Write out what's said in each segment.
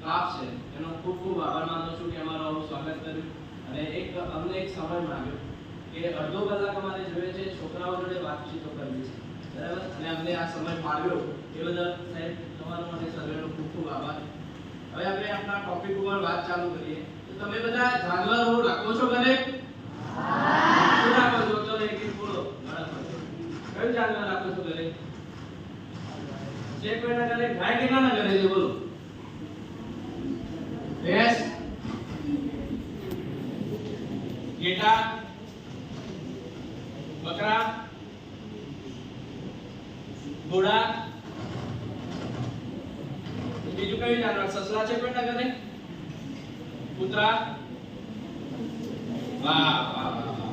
Staff છે. એનો ખૂબ ખૂબ આભાર માનું છું કે અમારો આવું સ્વાગત કર્યું. અને એક અમને એક સમય માંગ્યો કે અડધો કલાક અમારે જોઈએ છે, છોકરાઓ જોડે વાતચીતો કરવી છે. બરાબર? અને અમને આ સમય ફાળવ્યો એ બદલ સાહેબ, તમારો માટે સર્વેનો ખૂબ ખૂબ આભાર. હવે આપણે આપણા ટોપિક ઉપર વાત ચાલુ કરીએ. તો તમે બધા જાનવરો રાખો છો ઘરે બોલો. કયું જાનવર રાખો છો ઘરે ચેક પેટા ઘરે, ગાય કેટલાના ઘરે છે? બોલો ભેંસ ઘેટા બકરા ઘોડા. બીજું કયું જાનવર સસલા છે પણ ઘરે કૂતરા. વાહ વાહ વાહ.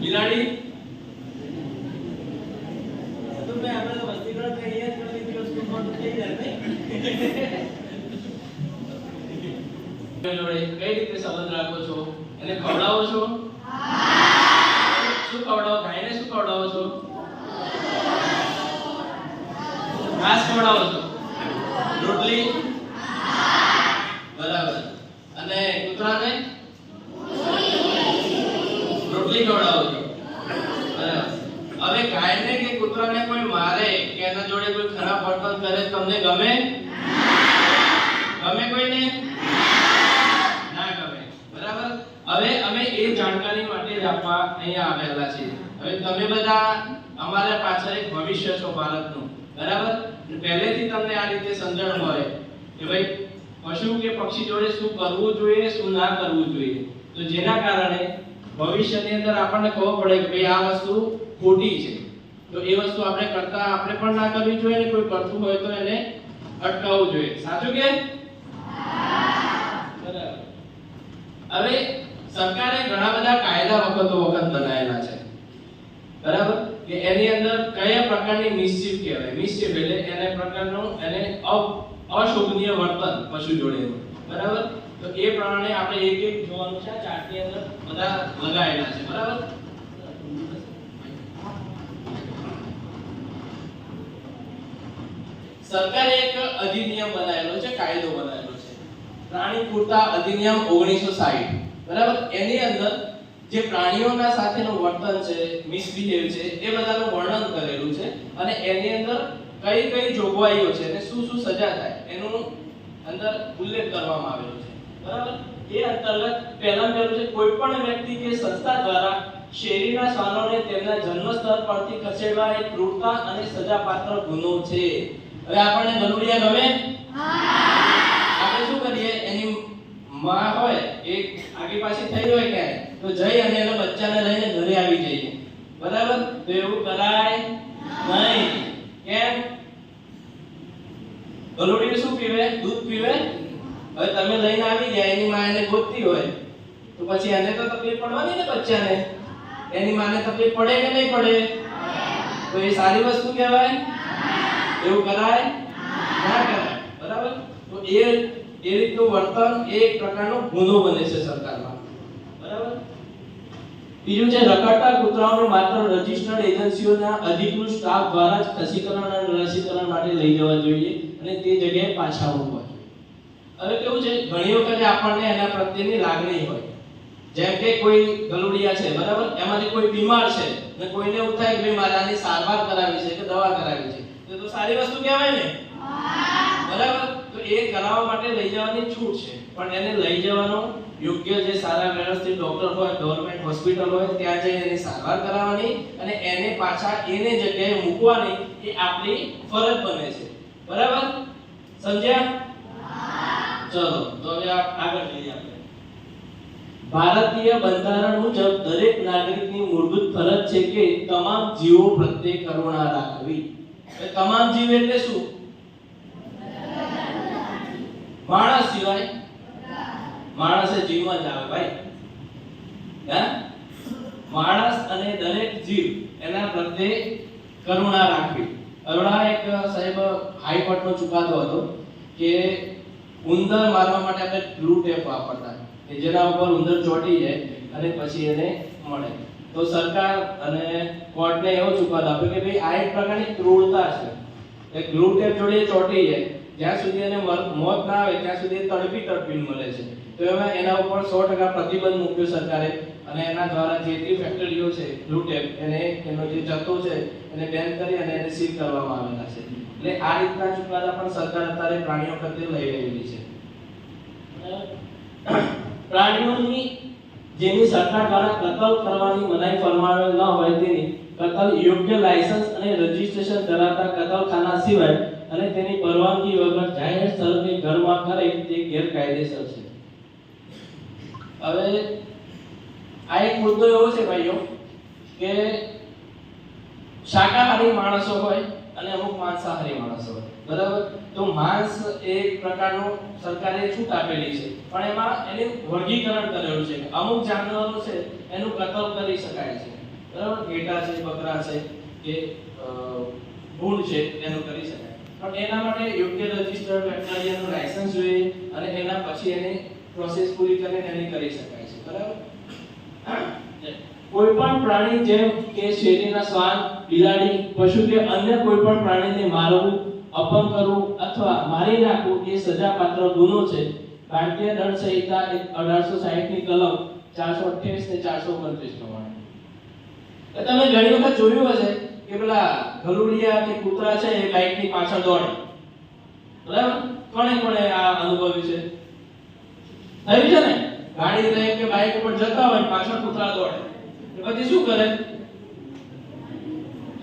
બિલાડી. જોડે કઈ રીતે સંબંધ રાખો છો? એને ખવડાવો છો? શું ખવડાવો? ગાયને શું ખવડાવો છો? ઘાસ ખવડાવો છો? રોટલી? બરાબર. અને કૂતરાને? રોટલી ખવડાવો છો. હવે ગાયને કે કૂતરાને કોઈ મારે કે એના જોડે કોઈ ખરાબ વર્તન કરે તમને ગમે? ગમે કોઈને? ના ગમે. બરાબર? હવે અમે એ જાણકારી માટે જ આપવા અહીંયા આવેલા છીએ. હવે તમે બધા અમારા પાછળ એક ભવિષ્ય છો ભારતનું. બરાબર? પહેલેથી તમને આ રીતે સમજણ હોય કે ભાઈ, પશુ કે પક્ષી જોડે શું કરવું જોઈએ, શું ના કરવું જોઈએ? તો જેના કારણે ભવિષ્યની અંદર આપણને ખબર પડે કે ભાઈ આ વસ્તુ ખોટી છે. તો એ વસ્તુ આપણે કરતા આપણે પણ ના કરવી જોઈએ ને કોઈ કરતું હોય તો એને અટકાવવું જોઈએ. સાચું કે? બરાબર. હવે સરકારે ઘણા બધા કાયદા વખતો વખત બનાવેલા છે બરાબર કે એની અંદર કયા પ્રકારની મિસચીફ કહેવાય. મિસચીફ એટલે એને પ્રકારનું એને અશોભનીય વર્તન પશુ જોડે બરાબર? તો એ પ્રમાણે આપણે એક એક જોવાનું છે. ચાર્ટની અંદર બધા લગાવેલા છે. બરાબર? સરકારે એક અધિનિયમ બનાવેલો છે, કાયદો બનાવેલો છે. પ્રાણી પૂરતા અધિનિયમ 1960 બરાબર? એની અંદર જે પ્રાણીઓના સાથેનું વર્તન છે મિસબિહેવ છે, એ બધાનું વર્ણન કરેલું છે અને એની અંદર કઈ કઈ જોગવાઈઓ છે અને શું શું સજા થાય, એનું અંદર ઉલ્લેખ કરવામાં આવેલો છે. બરાબર? એ અંતર્ગત પહેલા પહેલું છે કોઈ પણ વ્યક્તિ કે સંસ્થા દ્વારા શેરીના શ્વાનોને તેમના જન્મ સ્થળ પરથી ખસેડવા એ ક્રૂરતા અને સજાપાત્ર ગુનો છે. હવે આપણને ગલુડિયા ગમે? એની માં હોય એ આગી પાછી થઈ હોય ક્યાંય તો જઈ અને એના બચ્ચાને લઈને ઘરે આવી જઈએ. બરાબર? તો એવું કરાય નહીં. કેમ? ગલુડિયું શું પીવે? દૂધ પીવે? હવે તમે લઈને આવી ગયા, એની માં એને ગોતતી હોય, તો પછી એને તો તકલીફ પડવાની ને બચ્ચાને. એની માને તકલીફ પડે કે નહીં પડે? તો એ સારી વસ્તુ કહેવાય? એવું કરાય? ના કરાય. બરાબર? તો એ એ રીતનું વર્તન એ એક પ્રકારનો ગુનો બને છે સરકારમાં. બરાબર? બીજું છે રખડતા કૂતરાઓને માત્ર રજિસ્ટર્ડ એજન્સીઓના અધિકૃત સ્ટાફ દ્વારા જ રસીકરણ અને રસીકરણ માટે લઈ જવા જોઈએ અને તે જગ્યાએ પાછા જોઈએ હવે કેવું છે ઘણી વખતે આપણને એના પ્રત્યેની લાગણી હોય. જેમ કે કોઈ ગલુડિયા છે બરાબર? એમાંથી કોઈ બીમાર છે ને કોઈને એવું થાય કે મારાની સારવાર કરાવી છે કે દવા કરાવી છે તો તો સારી વસ્તુ કહેવાય ને? બરાબર? એ કરાવવા માટે લઈ જવાની છૂટ છે. પણ એને લઈ જવાનો યોગ્ય જે સારા વ્યવસ્થિત ડોક્ટર હોય ગવર્મેન્ટ હોસ્પિટલ હોય, ત્યાં જઈ એની સારવાર કરાવવાની અને એને પાછા એને જગ્યાએ મૂકવાની એ આપણી ફરજ બને છે. બરાબર? સમજ્યા ચલો, તો હવે આગળ જઈએ આપણે. ભારતીય બંધારણ મુજબ દરેક નાગરિકની મૂળભૂત ફરજ છે કે તમામ જીવો પ્રત્યે કરુણા રાખવી. તમામ જીવ એટલે શું? માણસ સિવાય માણસે જીવવા જ આવે ભાઈ. હા? માણસ અને દરેક જીવ એના પ્રત્યે કરુણા રાખવી. અરુણા એક સાહેબ હાઈકોર્ટનો ચુકાદો હતો કે ઉંદર મારવા માટે આપણે ગ્લુ ટેપ વાપરતા. કે જેના ઉપર ઉંદર ચોંટી જાય અને પછી એને મળે. તો સરકાર અને કોર્ટને એવો ચુકાદો આપ્યો કે ભાઈ આ એક પ્રકારની ક્રૂરતા છે. એ ગ્લુ ટેપ જોડે ચોંટી જાય. જ્યાં સુધી એને મોત ના આવે, ત્યાં સુધી તડપી તડપીને મળે છે. તો એમાં એના ઉપર સો ટકા પ્રતિબંધ મૂક્યો સરકારે અને એના દ્વારા જેટલી ફેક્ટરીઓ છે બ્લુ એને એનો જે જથ્થો છે, એને બેન કરી અને એને સીલ કરવામાં આવેલા છે. એટલે આ રીતના ચુકાદા પણ સરકાર અત્યારે પ્રાણીઓ પ્રત્યે લઈ રહેલી છે. પ્રાણીઓની જેની સરકાર દ્વારા કતલ કરવાની મનાઈ ફરમાવેલ ન હોય તેની કતલ યોગ્ય લાયસન્સ અને રજિસ્ટ્રેશન ધરાવતા કતલખાના સિવાય અને તેની પરવાનગી વગર જાહેર સ્થળ કે ઘરમાં કરે તે ગેરકાયદેસર છે. હવે આ એક મુદ્દો એવો છે ભાઈઓ કે શાકાહારી માણસો હોય અને અમુક માંસાહારી માણસો હોય. બરાબર? તો માંસ એક પ્રકારનું સરકારે છૂટ આપેલી છે. પણ એમાં એનું વર્ગીકરણ કરેલું છે. અમુક જાનવરો છે એનું કતલ કરી શકાય છે. બરાબર? ઘેટા છે, બકરા છે કે ભૂંડ છે એનું કરી શકાય. પણ એના માટે યોગ્ય રજિસ્ટર્ડ વેટરનરીનું લાયસન્સ જોઈએ અને એના પછી એની પ્રોસેસ પૂરી કરીને એની કરી શકાય છે. બરાબર? કોઈ પણ પ્રાણી જેમ કે શેરીના શ્વાન બિલાડી પશુ કે અન્ય કોઈ પણ પ્રાણીને મારવું અપંગ કરવું અથવા મારી નાખવું એ સજાપાત્ર ગુનો છે. ભારતીય દંડ સંહિતા અઢારસો સાહીઠની કલમ ચારસો અઠ્યાવીસ ને ચારસો ઓગણત્રીસ પ્રમાણે. તમે ઘણી વખત જોયું હશે કે પેલા ગલુડિયા કે કૂતરા છે એ બાઇકની પાછળ દોડે. બરાબર? કોણે કોણે આ અનુભવ્યું છે. થયું છે ને? ગાડી લઈ કે બાઇક ઉપર જતા હોય, પાછળ કૂતરા દોડે. પછી શું કરે?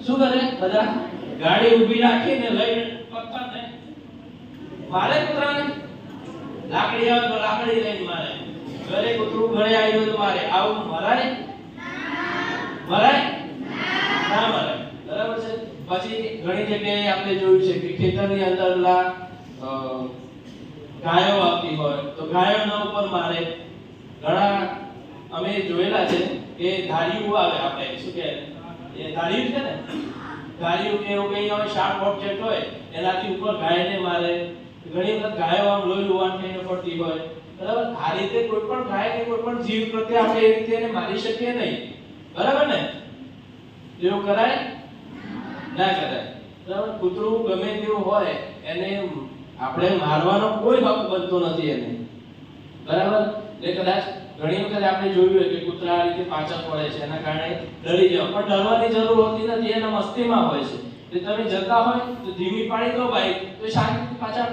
શું કરે? બધા ગાડી ઊભી રાખીને લઈને પથ્થરને મારે કૂતરાને? લાકડી આવે તો લાકડી લઈને મારે. ઘરે કૂતરું ઘરે આવ્યું તો મારે. આવું મરાય? મરાય? ના મરાય. પછી ઘણી જગ્યાએ આપણે જોયું છે કે ખેતરની અંદર ગાયો આવતી હોય તો ગાયોના ઉપર મારે ઘણા અમે જોયેલા છે કે ધાર્યું આવે આપણે, શું કે? એ ધાર્યું છે ને? ધાર્યું કે એવું કંઈ હોય શાર્પ ઓબ્જેક્ટ હોય, એનાથી ઉપર ગાયને મારે ઘણી વખત ગાયો આમ લોહી લુહાણ થઈને પડતી હોય. બરાબર? આ રીતે કોઈ પણ ગાય કે કોઈ પણ જીવ પ્રત્યે આપણે એ રીતે એને મારી શકીએ નહીં. બરાબર ને? એવું કરાય ના કરાય. બરાબર? કૂતરું ગમે તેવું હોય, એને આપણે મારવાનો કોઈ હક બનતો નથી એને. બરાબર? એટલે કદાચ ઘણી વખત આપણે જોયું હોય કે કૂતરા આ રીતે પાછળ પડે છે, એના કારણે ડરી જાય પણ ડરવાની જરૂર હોતી નથી, એના મસ્તીમાં હોય છે. એટલે તમે જતા હોય તો ધીમી પાડી દો બાઈક તો શાંતિથી પાછા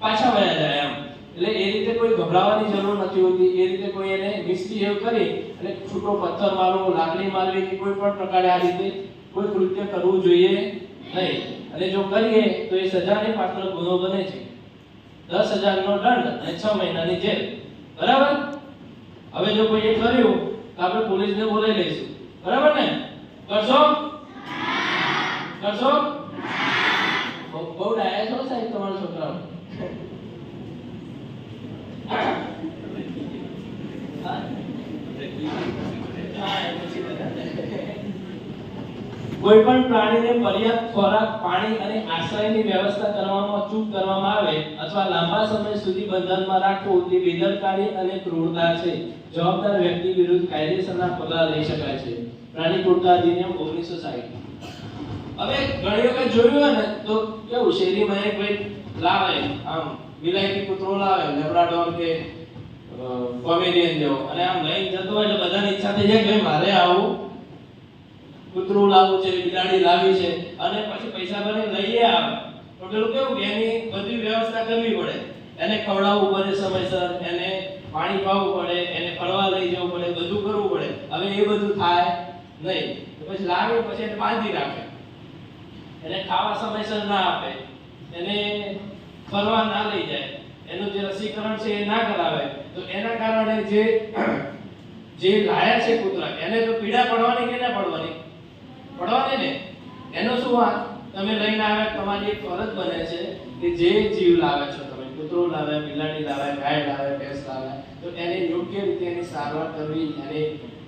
પાછા વયા જાય એમ. એટલે એ રીતે કોઈ ગભરાવાની જરૂર નથી હોતી, એ રીતે કોઈ એને મિસબિહેવ કરી અને છૂટો પથ્થર મારવો, લાકડી મારવી કે કોઈ પણ પ્રકારે આ રીતે કોઈ કૃત્ય કરવું જોઈએ નહીં. અને જો કરીએ તો એ સજાને પાત્ર ગુનો બને છે. દસ હજારનો દંડ અને છ મહિનાની જેલ. બરાબર? હવે જો કોઈ એ કર્યું તો આપણે પોલીસને બોલાવી લઈશું. બરાબર ને? કરશો બહુ બહુ ડાયા છો સાહેબ તમારા છોકરાઓ હા? હા, એ પછી બધા. કોઈ પણ પ્રાણીને પર્યાપ્ત ખોરાક, પાણી અને આશ્રયની વ્યવસ્થા કરવામાં ચૂક કરવામાં આવે અથવા લાંબા સમય સુધી બંધનમાં રાખવું તે બેદરકારી અને ક્રૂરતા છે. જવાબદાર વ્યક્તિ વિરુદ્ધ કાયદેસરના પગલાં લઈ શકાય છે. પ્રાણી ક્રૂરતા અધિનિયમ ઓગણીસો સાહીઠ. હવે ઘણી વખત જોયું હોય ને, તો કેવું શેરીમાં એક ભાઈ લાવે, આમ વિલાયતી કૂતરો લાવે, લેબ્રાડોર કે કોમેડિયન જેવો. અને આમ લઈને જતો હોય એટલે બધાની ઈચ્છા થઈ જાય કે મારે આવું કૂતરું લાવવું છે, બિલાડી લાવી છે, અને પછી પૈસા ભરીને લઈએ આવે તો પેલું કેવું એની બધી વ્યવસ્થા કરવી પડે. એને ખવડાવવું પડે સમયસર, એને પાણી પાવું પડે, એને ફરવા લઈ જવું પડે, બધું કરવું પડે. હવે એ બધું થાય નહીં. પછી લાવે પછી એને બાંધી રાખે. એને ખાવા સમયસર ના આપે. એને ફરવા ના લઈ જાય. એનું જે રસીકરણ છે એ ના કરાવે. તો એના કારણે જે જે લાયા છે કૂતરા, એને તો પીડા પડવાની કે ના પડવાની? પડવાની ને? એનો શું વાત? તમે લઈને આવ્યા, તમારી એક ફરજ બને છે કે જે જીવ લાવે છો, તમે કૂતરો લાવે, બિલાડી લાવે, ગાય લાવે, ભેંસ લાવે, તો એને યોગ્ય રીતે એની સારવાર કરવી, એને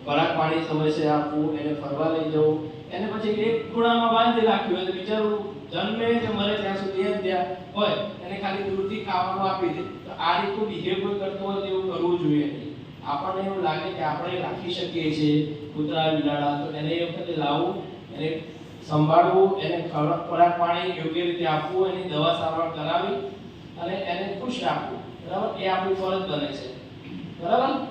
ખોરાક પાણી સમયસર આપવું, એને ફરવા લઈ જવું, એને પછી એક ખૂણામાં બાંધી રાખ્યું હોય તો બિચારું જન્મે કે મરે ત્યાં સુધી એમ ત્યાં હોય, એને ખાલી દૂરથી ખાવાનું આપી દે. તો આ રીતનું બિહેવિયર કરતો હોય તેવું કરવું જોઈએ નહીં. આપણને એવું લાગે કે આપણે રાખી શકીએ છીએ કૂતરા, બિલાડા, તો એને એ વખતે લાવવું એને સંભાળવું, એને ખોરાક પાણી યોગ્ય રીતે આપવું, એની દવા સારવાર કરાવી અને એને ખુશ રાખવું. બરાબર? એ આપણી ફરજ બને છે. બરાબર?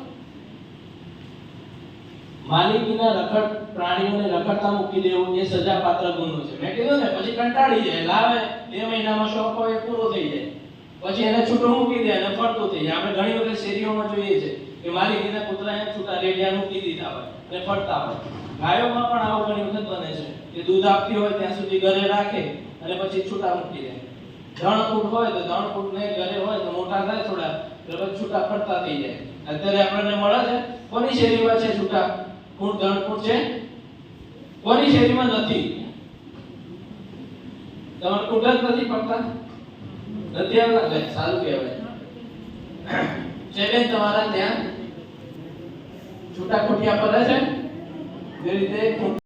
માલિકીના રખડ પ્રાણીઓને રખડતા મૂકી દેવું એ સજાપાત્ર ગુનો છે. મેં કીધું ને, પછી કંટાળી જાય, લાવે, બે મહિનામાં શોખ હોય પૂરો થઈ જાય. પછી એને છૂટો મૂકી દે અને ફરતું થઈ જાય. આપણે ઘણી વખત શેરીઓમાં જોઈએ છે. કે માલિકીના કૂતરાને છૂટા રેડિયા પી દીધા હોય અને ફરતા હોય. ગાયોમાં પણ આવું ઘણી વખત બને છે કે દૂધ આપતી હોય ત્યાં સુધી ઘરે રાખે અને પછી છૂટા મૂકી દે. ત્રણ ફૂટ હોય તો ત્રણ ફૂટ ને ઘરે હોય તો મોટા થાય થોડા એટલે છૂટા ફરતા થઈ જાય. અત્યારે આપણને મળે છે, કોની શેરીમાં છે છૂટા? ફૂટ ત્રણ ફૂટ છે? કોની શેરીમાં નથી? તમારે ફૂટ જ નથી પડતા નથી આવતા? સારું કહેવાય. બેન તમારા ત્યાં? છૂટા ખૂટિયા પડે છે? જે રીતે